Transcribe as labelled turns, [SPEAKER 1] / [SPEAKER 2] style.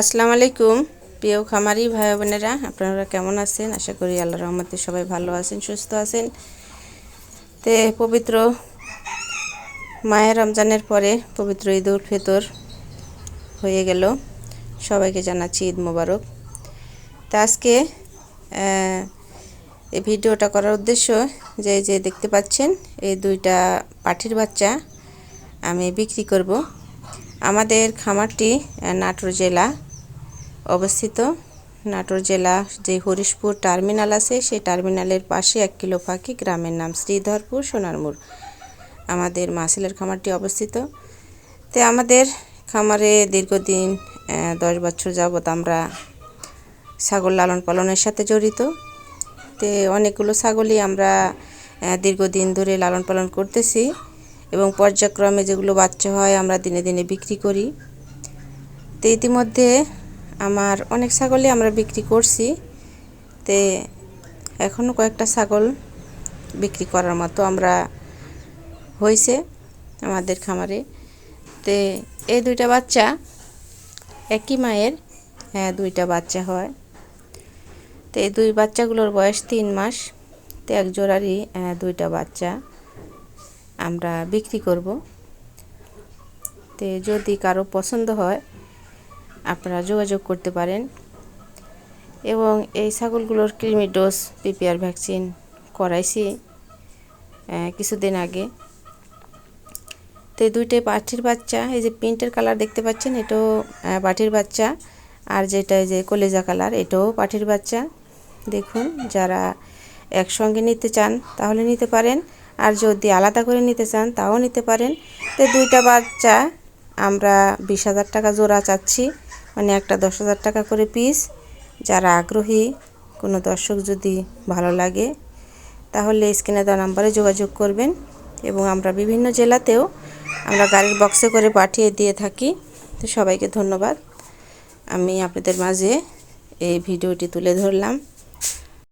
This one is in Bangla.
[SPEAKER 1] আসসালামু আলাইকুম প্রিয় খামারি ভাই বোনেরা, আপনারা কেমন আছেন? আশা করি আল্লাহ রহমতে সবাই ভালো আছেন, সুস্থ আছেন। তে পবিত্র মায়ের রমজানের পরে পবিত্র ঈদ উল ফিতর হয়ে গেল। সবাইকে জানাচ্ছি ঈদ মোবারক। তা আজকে এই ভিডিওটা করার উদ্দেশ্য যে যে দেখতে পাচ্ছেন, এই দুইটা পাঠির বাচ্চা আমি বিক্রি করব। আমাদের খামারটি নাটোর জেলা অবস্থিত। নাটোর জেলা যে হরিশপুর টার্মিনাল আছে, সেই টার্মিনালের পাশে এক কিলো ফাঁকি গ্রামের নাম শ্রীধরপুর, সোনারমুর। আমাদের মাসিলের খামারটি অবস্থিত। তে আমাদের খামারে দীর্ঘদিন দশ বছর যাবৎ আমরা ছাগল লালন পালনের সাথে জড়িত। তে অনেকগুলো ছাগলই আমরা দীর্ঘদিন ধরে লালন পালন করতেছি। এবং পর্যায়ক্রমে যেগুলো বাচ্চা হয় আমরা দিনে দিনে বিক্রি করি। তো ইতিমধ্যে আমার অনেক ছাগলই আমরা বিক্রি করছি। তে এখনও কয়েকটা ছাগল বিক্রি করার মতো আমরা হয়েছে আমাদের খামারে। তে এই দুইটা বাচ্চা একই মায়ের হ্যাঁ দুইটা বাচ্চা হয়। তো এই দুই বাচ্চাগুলোর বয়স তিন মাস। তো এক জোড়ারই দুইটা বাচ্চা। আমরা বিক্রি করব। তো যদি কারও পছন্দ হয়, আপনারা যোগাযোগ করতে পারেন। এবং এই ছাগলগুলোর কৃমি ডোজ, পিপিআর ভ্যাকসিন করাইছি কিছুদিন আগে। তো দুইটাই পাঠির বাচ্চা, এই যে প্রিন্টের কালার দেখতে পাচ্ছেন, এটাও পাঠির বাচ্চা। আর যেটা এই যে কলেজা কালার, এটাও পাঠির বাচ্চা। দেখুন, যারা একসঙ্গে নিতে চান, তাহলে নিতে পারেন। আর যদি আলাদা করে নিতে চান, তাও নিতে পারেন। তো দুইটা বাচ্চা, আমরা বিশ হাজার টাকা জোড়া চাচ্ছি। মানে একটা দশ হাজার টাকা করে পিস যারা আগ্রহী, কোনো দর্শক যদি ভালো লাগে, তাহলে স্ক্রিনে দেওয়া নাম্বারে যোগাযোগ করবেন এবং আমরা বিভিন্ন জেলাতেও আমরা গাড়ির বক্সে করে পাঠিয়ে দিয়ে থাকি। তো সবাইকে ধন্যবাদ। আমি আপনাদের মাঝে এই ভিডিওটি তুলে ধরলাম।